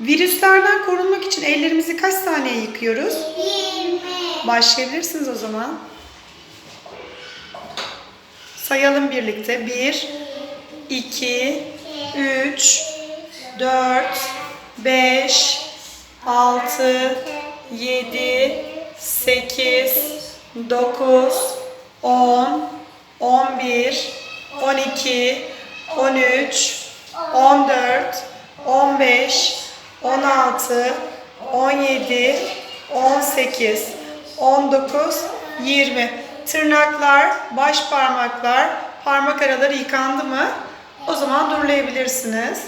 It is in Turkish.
Virüslerden korunmak için ellerimizi kaç saniye yıkıyoruz? 20. Başlayabilirsiniz o zaman. Sayalım birlikte. 1, 2, 3, 4, 5, 6, 7, 8, 9, 10, 11, 12, 13, 14, 15, 16, 17, 18, 19, 20. Tırnaklar, baş parmaklar, parmak araları yıkandı mı? O zaman durulayabilirsiniz.